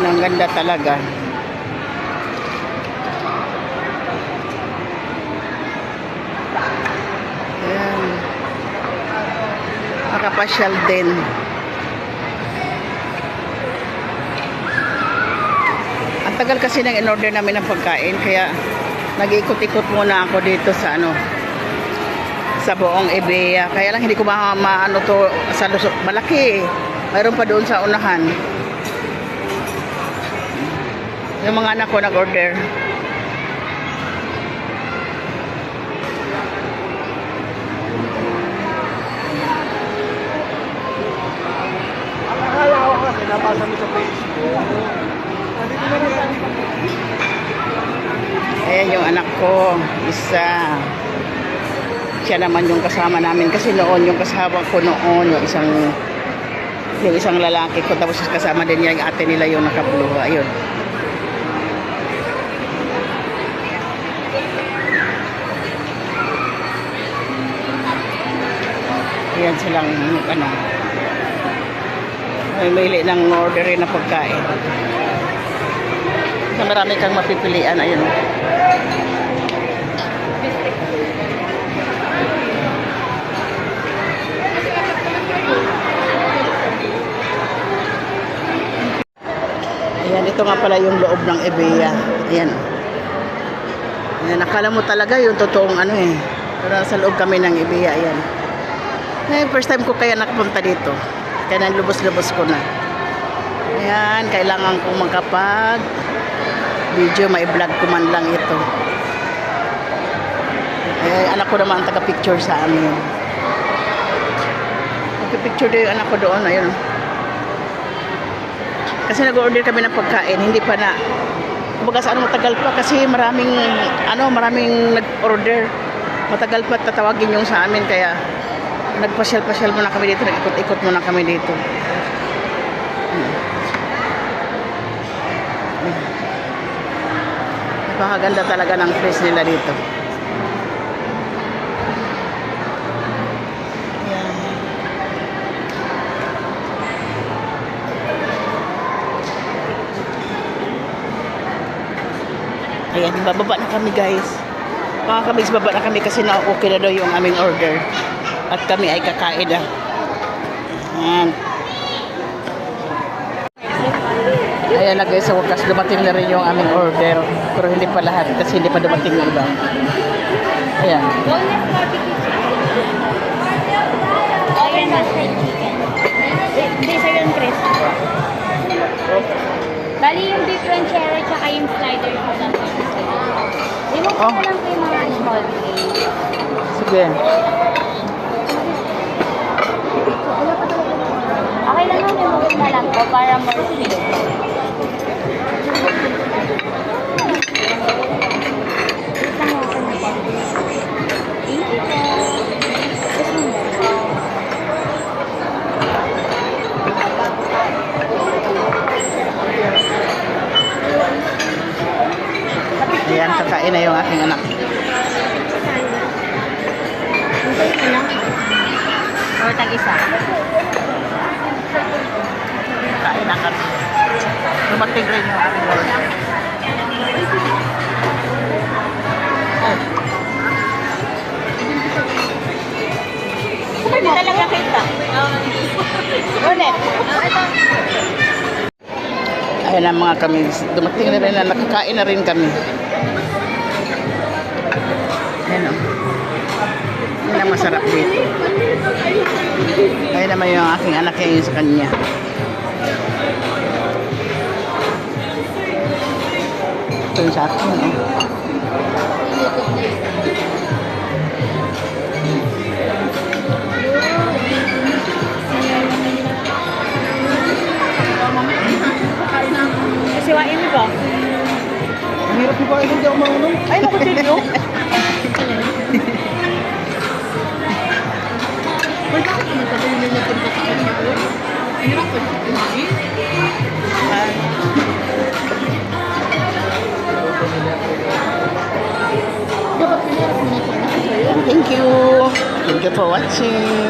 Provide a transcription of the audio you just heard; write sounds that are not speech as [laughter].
Yan, ang ganda talaga. Yan. Makapasyal din. Ang tagal kasi nang in-order namin ng pagkain, kaya nag-ikot-ikot muna ako dito sa ano, sa buong Ebea. Kaya lang hindi ko ma, maano to sa Luzon. Malaki eh. Mayroon pa doon sa unahan. Yung mga anak ko nag-order. Akala ko kasi nabasa mo sa Facebook. Ayan yung anak ko. Isa. Siya naman yung kasama namin. Kasi noon yung kasama ko noon, yung isang yung isang lalaki ko. Tapos kasama din niya yung ate nila yung nakapuluha. Ayun. Ayan silang ano. May mili ng orderin na pagkain. Na marami kang mapipilian. Ayun. Ayan, ito nga pala yung loob ng Ebea. Ayan. Ayan, nakala mo talaga yung totoong ano eh. Pero sa loob kami ng Ebea, ayan. Eh, first time ko kaya nakapunta dito. Kaya nalubos-lubos ko na. Ayan, kailangan kong makapag video, may vlog ko man lang ito. Eh, anak ko naman ang taga-picture sa amin. Nagpipicture din yung anak ko doon, ayun. Kasi nag-order kami ng pagkain, hindi pa na kumbaga sa ano matagal pa kasi maraming ano maraming nag-order. Matagal pa tatawagin yung sa amin kaya nagpasyal-pasyal muna kami dito, nag-ikot-ikot muna kami dito. Napakaganda talaga ng place nila dito. Yan. Ayan, bababa na kami guys. Mga kami, baba na kami kasi na-okay na daw yung aming order. At kami ay kakain na. Ayan. Ayan na guys, sa wakas dumating na rin yung aming order. Pero hindi pa lahat kasi hindi pa dumating yung iba. Ayan. Bali yung beef ranchero tsaka yung slider ko lang. Remove Oh. ko lang po yung mga small. Sige. Okay lang yung remove na lang po para more sweet. Na. Ayan, kakain na yung aking anak. Ano? Or tag-isa? Kain na kami. Dumating rin yung aking order. Hindi talaga kita. Ulit. Ayan na mga kami. Dumating na rin na nakakain na rin kami. Ayan o. Yan ang masarap dito. Naman yung aking anak yung sa kanya. Ito yung sa akin. Oh. Siwain mo ba? Ang hirap yung bakit hindi ako marunong. Ay, naku, Tilio. [laughs] for watching.